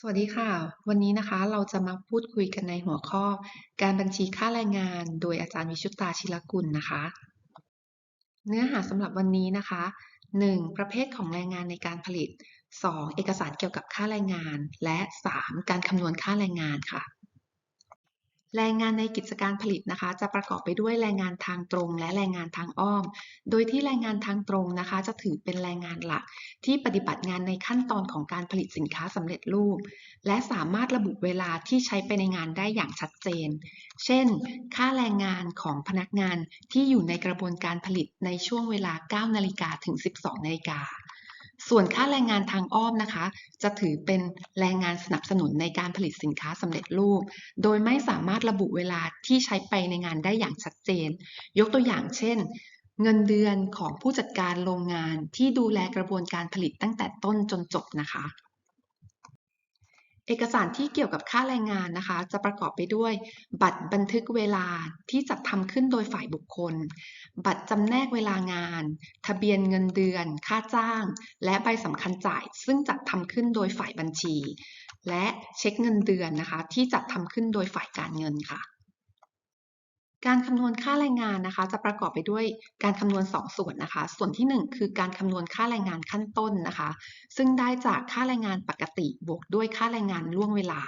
สวัสดีค่ะ วันนี้นะคะเราจะมาพูดคุยกันในหัวข้อ การบัญชีค่าแรงงาน โดยอาจารย์วิชุตาชิรกุลนะคะ เนื้อหาสำหรับวันนี้นะคะ 1. ประเภทของแรงงานในการผลิต 2. เอกสารเกี่ยวกับค่าแรงงาน และ 3. การคำนวณค่าแรงงานค่ะ แรงงานในกิจการผลิตนะคะ จะประกอบไปด้วยแรงงานทางตรง และแรงงานทางอ้อม โดยที่แรงงานทางตรงนะคะ จะถือเป็นแรงงานหลัก ที่ปฏิบัติงานในขั้นตอนของการผลิตสินค้าสำเร็จรูป และสามารถระบุเวลาที่ใช้ไปในงานได้อย่างชัดเจน เช่น ค่าแรงงานของพนักงานที่อยู่ในกระบวนการผลิตในช่วงเวลา 9 นาฬิกาถึง 12 นาฬิกา ส่วนค่าแรงงานทางอ้อมนะคะ จะถือเป็นแรงงานสนับสนุนในการผลิตสินค้าสำเร็จรูป โดยไม่สามารถระบุเวลาที่ใช้ไปในงานได้อย่างชัดเจน ยกตัวอย่างเช่น เงินเดือนของผู้จัดการโรงงานที่ดูแลกระบวนการผลิตตั้งแต่ต้นจนจบนะคะ เอกสารที่เกี่ยวกับค่าแรงงานนะคะ จะประกอบไปด้วย บัตรบันทึกเวลาที่จัดทำขึ้นโดยฝ่ายบุคคล บัตรจำแนกเวลางาน ทะเบียนเงินเดือน ค่าจ้าง และใบสำคัญจ่าย ซึ่งจัดทำขึ้นโดยฝ่ายบัญชี และเช็คเงินเดือนนะคะ ที่จัดทำขึ้นโดยฝ่ายการเงินค่ะ การคำนวณค่าแรงงานนะคะ จะประกอบไปด้วยการคำนวณ 2 ส่วนนะคะ ส่วนที่ 1 คือการคำนวณค่าแรงงานขั้นต้นนะคะ ซึ่งได้จากค่าแรงงานปกติบวกด้วยค่าแรงงานล่วงเวลา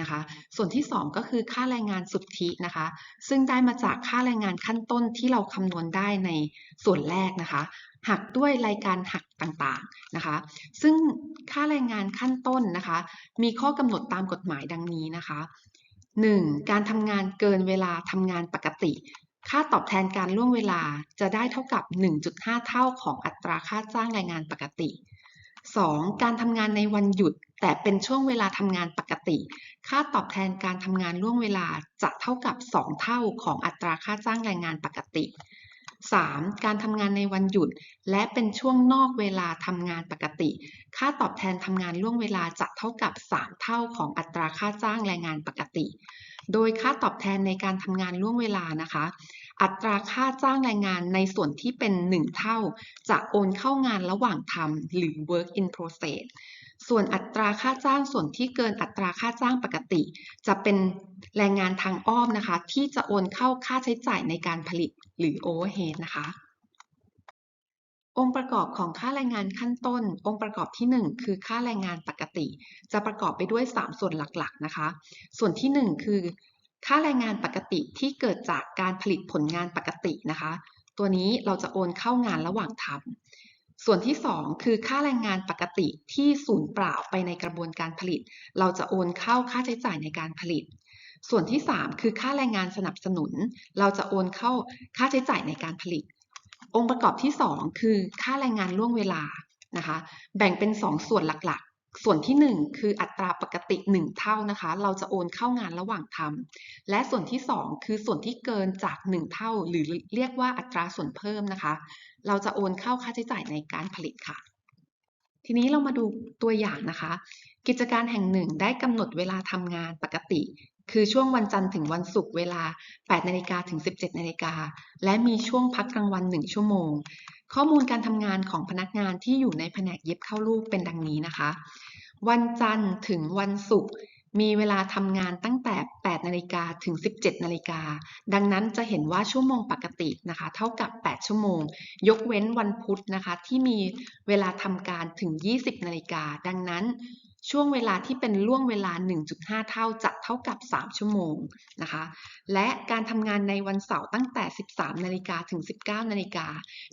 นะคะ ส่วนที่ 2 ก็คือค่าแรงงานสุทธินะคะ ซึ่งได้มาจากค่าแรงงานขั้นต้นที่เราคำนวณได้ในส่วนแรกนะคะหักด้วยรายการหักต่างๆนะคะ ซึ่งค่าแรงงานขั้นต้นนะคะ มีข้อกำหนดตามกฎหมายดังนี้นะคะ 1. การทำงานเกินเวลาทำงานปกติ ค่าตอบแทนการล่วงเวลาจะได้เท่ากับ 1.5 เท่าของอัตราค่าจ้างแรงงานปกติ 2. การทำงานในวันหยุด แต่เป็นช่วงเวลาทำงานปกติ ค่าตอบแทนการทำงานล่วงเวลาจะเท่ากับ 2 เท่าของอัตราค่าจ้างแรงงานปกติ 3. การทำงานในวันหยุด และเป็นช่วงนอกเวลาทำงานปกติ ค่าตอบแทนทำงานล่วงเวลาจะเท่ากับ 3 เท่าของอัตราค่าจ้างแรงงานปกติ โดยค่าตอบแทนในการทำงานล่วงเวลานะคะ อัตราค่าจ้างแรงงานในส่วนที่เป็น 1 เท่า จะโอนเข้างานระหว่างทำหรือ work in process ส่วนอัตราค่าจ้างส่วนที่เกินอัตราค่าจ้างปกติ จะเป็นแรงงานทางอ้อมนะคะ ที่จะโอนเข้าค่าใช้จ่ายในการผลิตหรือ overhead นะคะองค์ประกอบของค่าแรงงานขั้นต้น องค์ประกอบที่ 1 คือค่าแรงงานปกติ จะประกอบไปด้วย 3 ส่วนหลักๆนะคะ ส่วนที่ 1 คือ ค่าแรงงานปกติที่เกิดจากการผลิตผลงานปกตินะคะ ตัวนี้เราจะโอนเข้างานระหว่างทำส่วนที่ 2 คือค่าแรงงานปกติที่สูญเปล่าไปในกระบวนการผลิต เราจะโอนเข้าค่าใช้จ่ายในการผลิต ส่วนที่ 3 คือค่าแรงงานสนับสนุน เราจะโอนเข้าค่าใช้จ่ายในการผลิต องค์ประกอบที่ 2 คือค่าแรงงานล่วงเวลานะคะ แบ่งเป็น 2ส่วนหลักๆ ส่วนที่ 1 คืออัตราปกติ 1 เท่านะคะ เราจะโอนเข้างานระหว่างทำและส่วนที่ 2 คือส่วนที่เกินจาก 1 เท่า หรือเรียกว่าอัตราส่วนเพิ่มนะคะ เราจะโอนเข้าค่าใช้จ่ายในการผลิตค่ะ ทีนี้เรามาดูตัวอย่างนะคะ กิจการแห่งหนึ่งได้กำหนดเวลาทำงานปกติ คือช่วงวันจันทร์ถึงวันศุกร์เวลา8นาฬิกาถึง 17นาฬิกาและมีช่วงพักกลางวัน 1 ชั่วโมง ข้อมูลการทำงานของพนักงานที่อยู่ในแผนกเย็บเข้ารูปเป็นดังนี้นะคะ วันจันทร์ถึงวันศุกร์มีเวลาทำงานตั้งแต่ 8 นาฬิกาถึง 17 นาฬิกา ดังนั้นจะเห็นว่าชั่วโมงปกตินะคะ เท่ากับ 8 ชั่วโมง ยกเว้นวันพุธนะคะ ที่มีเวลาทำการถึง 20 นาฬิกา ดังนั้น ช่วงเวลาที่เป็นล่วงเวลา 1.5 เท่าจะเท่ากับ 3 ชั่วโมงนะคะ และการทำงานในวันเสาร์ตั้งแต่ 13 นาฬิกาถึง 19 นาฬิกา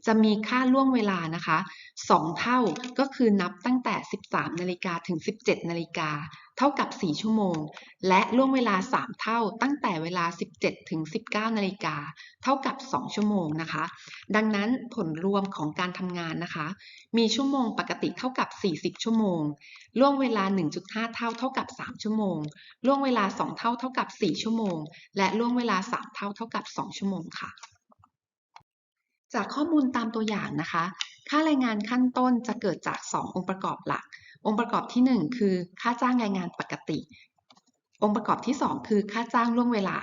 จะมีค่าล่วงเวลานะคะ 2 เท่าก็คือนับตั้งแต่ 13 นาฬิกาถึง 17 นาฬิกา ท่ากับ 4 ชั่วโมง และล่วงเวลา 3 เท่าตั้งแต่เวลา 17 ถึง 19 นาฬิกา เท่ากับ 2 ชั่วโมงนะคะ ดังนั้นผลรวมของการทำงานนะคะ มีชั่วโมงปกติเท่ากับ 40 ชั่วโมง ล่วงเวลา 1.5 เท่าเท่ากับ 3 ชั่วโมง ล่วงเวลา 2 เท่าเท่ากับ 4 ชั่วโมง และล่วงเวลา 3 เท่าเท่ากับ 2 ชั่วโมงค่ะ จากข้อมูลตามตัวอย่างนะคะ ค่าแรงงานขั้นต้นจะเกิดจาก 2 องค์ประกอบหลัก องค์ประกอบที่ 1 คือค่าจ้างแรงงานปกติ องค์ประกอบที่ 2 คือค่าจ้างล่วงเวลา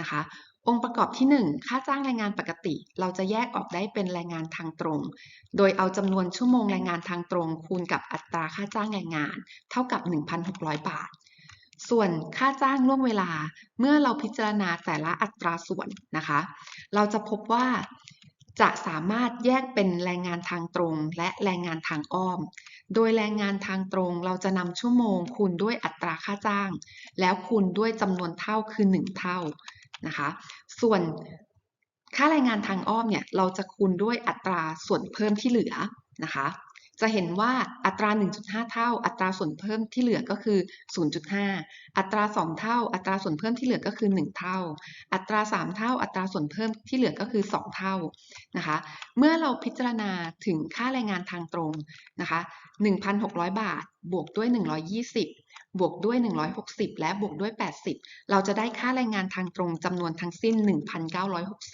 นะคะ องค์ประกอบที่ 1 ค่าจ้างแรงงานปกติ เราจะแยกออกได้เป็นแรงงานทางตรง โดยเอาจำนวนชั่วโมงแรงงานทางตรง คูณกับอัตราค่าจ้างแรงงาน เท่ากับ 1,600 บาทส่วนค่าจ้างล่วงเวลาเมื่อเราพิจารณาแต่ละอัตราส่วนนะคะ เราจะพบว่า จะสามารถแยกเป็นแรงงานทางตรงและแรงงานทางอ้อม โดยแรงงานทางตรงเราจะนำชั่วโมงคูณด้วยอัตราค่าจ้าง แล้วคูณด้วยจำนวนเท่าคือ 1 เท่านะคะ ส่วนค่าแรงงานทางอ้อมเนี่ยเราจะคูณด้วยอัตราส่วนเพิ่มที่เหลือนะคะ จะเห็นว่าอัตรา 1.5 เท่า อัตราส่วนเพิ่มที่เหลือก็คือ 0.5 อัตรา 2 เท่า อัตราส่วนเพิ่มที่เหลือก็คือ 1 เท่า อัตรา 3 เท่า อัตราส่วนเพิ่มที่เหลือก็คือ 2 เท่านะคะ เมื่อเราพิจารณาถึงค่าแรงงานทางตรงนะคะ1,600 บาท บวกด้วย 120บวกด้วย 160 และบวกด้วย 80 เราจะได้ค่าแรงงานทางตรงจำนวนทั้งสิ้น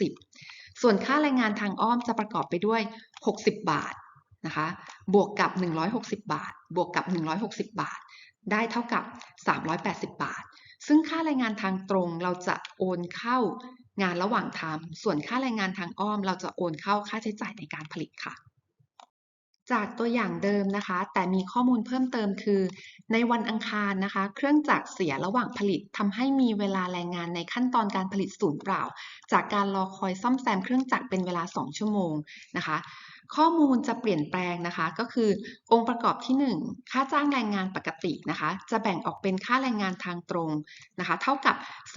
1,960 ส่วนค่าแรงงานทางอ้อมจะประกอบไปด้วย 60 บาท นะคะ บวกกับ 160 บาท บวกกับ 160 บาท ได้เท่ากับ 380 บาท ซึ่งค่าแรงงานทางตรงเราจะโอนเข้างานระหว่างทำส่วนค่าแรงงานทางอ้อม เราจะโอนเข้าค่าใช้จ่ายในการผลิตค่ะ จากตัวอย่างเดิมนะคะ แต่มีข้อมูลเพิ่มเติมคือ ในวันอังคารนะคะ เครื่องจักรเสียระหว่างผลิตทำให้มีเวลาแรงงานในขั้นตอนการผลิตศูนย์เปล่า จากการรอคอยซ่อมแซมเครื่องจักรเป็นเวลา 2 ชั่วโมงนะคะ ข้อมูลจะเปลี่ยนแปลงนะคะ ก็คือองค์ประกอบที่ 1 ค่าจ้างแรงงานปกตินะคะ จะแบ่งออกเป็นค่าแรงงานทางตรงนะคะ เท่ากับ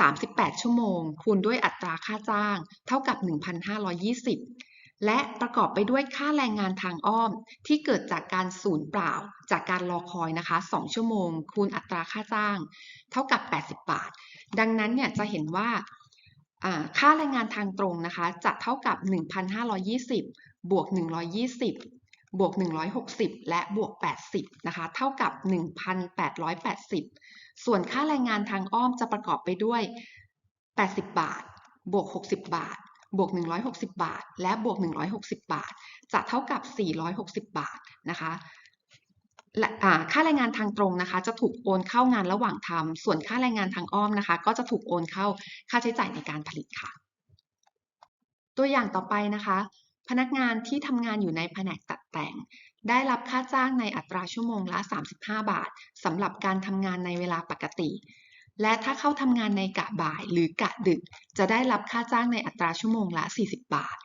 38 ชั่วโมง คูณด้วยอัตราค่าจ้าง เท่ากับ 1,520 และประกอบไปด้วยค่าแรงงานทางอ้อม ที่เกิดจากการสูญเปล่า จากการรอคอยนะคะ 2 ชั่วโมง คูณอัตราค่าจ้าง เท่ากับ 80 บาท ดังนั้นเนี่ยจะเห็นว่าค่าแรงงานทางตรงนะคะจะเท่ากับ 1,520 บวก 120 บวก 160 และบวก 80 นะคะ เท่ากับ 1,880 ส่วนค่าแรงงานทางอ้อมจะประกอบไปด้วย 80 บาท บวก 60 บาท บวก 160 บาท และบวก 160 บาท จะเท่ากับ 460 บาทนะคะและค่าแรงงานทางตรงนะคะ จะถูกโอนเข้างานระหว่างทำส่วนค่าแรงงานทางอ้อมนะคะ ก็จะถูกโอนเข้าค่าใช้จ่ายในการผลิตค่ะ ตัวอย่างต่อไปนะคะ พนักงานที่ทำงานอยู่ในแผนกตัดแต่ง ได้รับค่าจ้างในอัตราชั่วโมงละ 35 บาทสำหรับการทำงานในเวลาปกติ และถ้าเข้าทำงานในกะบ่ายหรือกะดึก จะได้รับค่าจ้างในอัตราชั่วโมงละ 40 บาท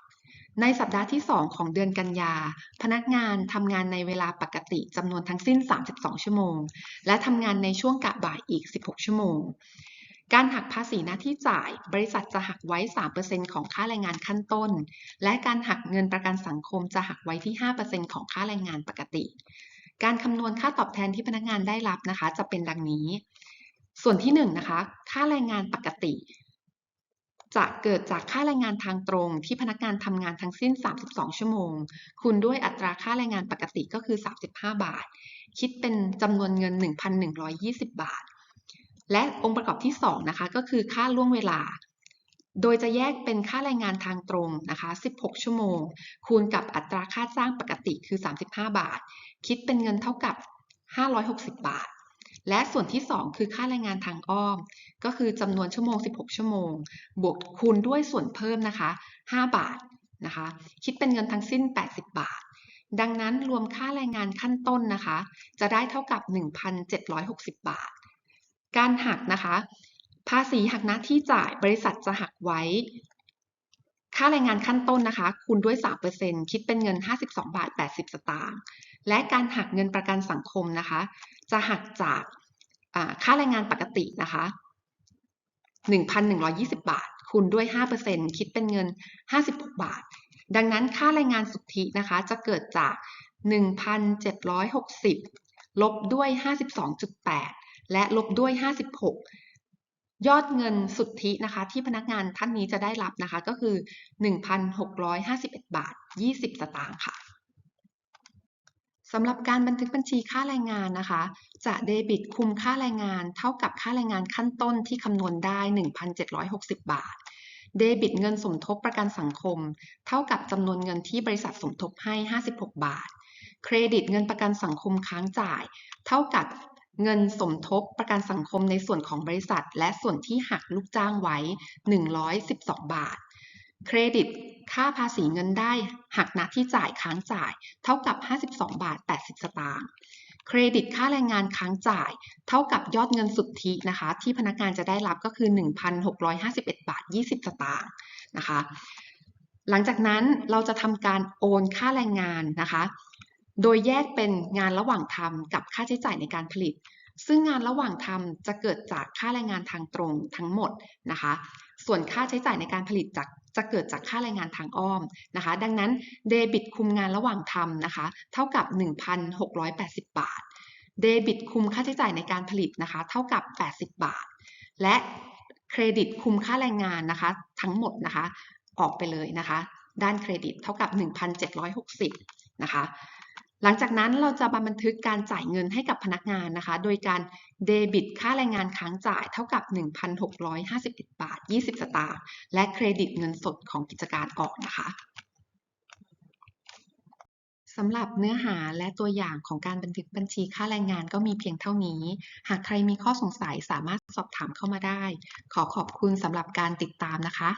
ในสัปดาห์ที่ 2 ของเดือนกันยา พนักงานทำงานในเวลาปกติจำนวนทั้งสิ้น 32 ชั่วโมง และทำงานในช่วงกะบ่ายอีก 16 ชั่วโมง การหักภาษีหน้าที่จ่าย บริษัทจะหักไว้ 3%ของค่าแรงงานขั้นต้น และการหักเงินประกันสังคมจะหักไว้ที่ 5%ของค่าแรงงานปกติ การคำนวณค่าตอบแทนที่พนักงานได้รับนะคะ จะเป็นดังนี้ ส่วนที่1นนะคะ ค่าแรงงานปกติ จะเกิดจากค่าแรงงานทางตรงที่พนักงานทำงานทั้งสิ้น 32 ชั่วโมง คูณด้วยอัตราค่าแรงงานปกติก็คือ 35 บาท คิดเป็นจำนวนเงิน 1,120 บาท และองค์ประกอบที่2นะคะก็คือค่าล่วงเวลา โดยจะแยกเป็นค่าแรงงานทางตรงนะคะ 16 ชั่วโมง คูณกับอัตราค่าจ้างปกติคือ 35 บาท คิดเป็นเงินเท่ากับ 560 บาท และส่วนที่ 2 คือค่าแรงงานทางอ้อม ก็คือจำนวนชั่วโมง 16 ชั่วโมง บวกคูณด้วยส่วนเพิ่มนะคะ 5 บาทนะคะ คิดเป็นเงินทั้งสิ้น 80 บาทดังนั้นรวมค่าแรงงานขั้นต้นนะคะ จะได้เท่ากับ 1,760 บาท การหักนะคะ ภาษีหักหน้าที่จ่ายบริษัทจะหักไว้ ค่าแรงงานขั้นต้นนะคะ คูณด้วย 3%คิดเป็นเงิน 52 บาท 80 สตางค์และการหักเงินประกันสังคมนะคะ จะหักจากค่าแรงงานปกตินะคะ1,120 บาท คูณด้วย 5%คิดเป็นเงิน 56 บาท ดังนั้นค่าแรงงานสุทธินะคะ จะเกิดจาก 1,760 ลบด้วย 52.8 และลบด้วย 56 ยอดเงินสุทธินะคะ ที่พนักงานท่านนี้จะได้รับนะคะ ก็คือ 1,651 บาท 20 สตางค์ค่ะสำหรับการบันทึกบัญชีค่าแรงงานนะคะ จะเดบิตคุมค่าแรงงานเท่ากับค่าแรงงานขั้นต้นที่คำนวณได้ 1,760 บาท เดบิตเงินสมทบประกันสังคม เท่ากับจำนวนเงินที่บริษัทสมทบให้ 56 บาท เครดิตเงินประกันสังคมค้างจ่าย เท่ากับ เงินสมทบประกันสังคมในส่วนของบริษัท และส่วนที่หักลูกจ้างไว้ 112 บาท เครดิตค่าภาษีเงินได้หักณที่จ่ายค้างจ่าย เท่ากับ 52 บาท 80 สตางค์เครดิตค่าแรงงานค้างจ่าย เท่ากับยอดเงินสุทธินะคะ ที่พนักงานจะได้รับก็คือ 1,651 บาท 20 สตางค์นะคะ หลังจากนั้นเราจะทำการโอนค่าแรงงานนะคะ โดยแยกเป็นงานระหว่างทำกับค่าใช้จ่ายในการผลิต ซึ่งงานระหว่างทำจะเกิดจากค่าแรงงานทางตรงทั้งหมดนะคะ ส่วนค่าใช้จ่ายในการผลิตจากจะเกิดจากค่าแรงงานทางอ้อมนะคะ ดังนั้นเดบิตคุมงานระหว่างทำนะคะ เท่ากับ 1,680 บาท เดบิตคุมค่าใช้จ่ายในการผลิตนะคะ เท่ากับ 80 บาท และเครดิตคุมค่าแรงงานนะคะ ทั้งหมดนะคะ ออกไปเลยนะคะ ด้านเครดิตเท่ากับ 1,760นะคะ หลังจากนั้นเราจะบันทึกการจ่ายเงินให้กับพนักงานนะคะ โดยการเดบิตค่าแรงงานค้างจ่ายเท่ากับ 1,651 บาท 20 สตางค์ และเครดิตเงินสดของกิจการออกนะคะสำหรับเนื้อหาและตัวอย่างของการบันทึกบัญชีค่าแรงงานก็มีเพียงเท่านี้ หากใครมีข้อสงสัยสามารถสอบถามเข้ามาได้ ขอขอบคุณสำหรับการติดตามนะคะ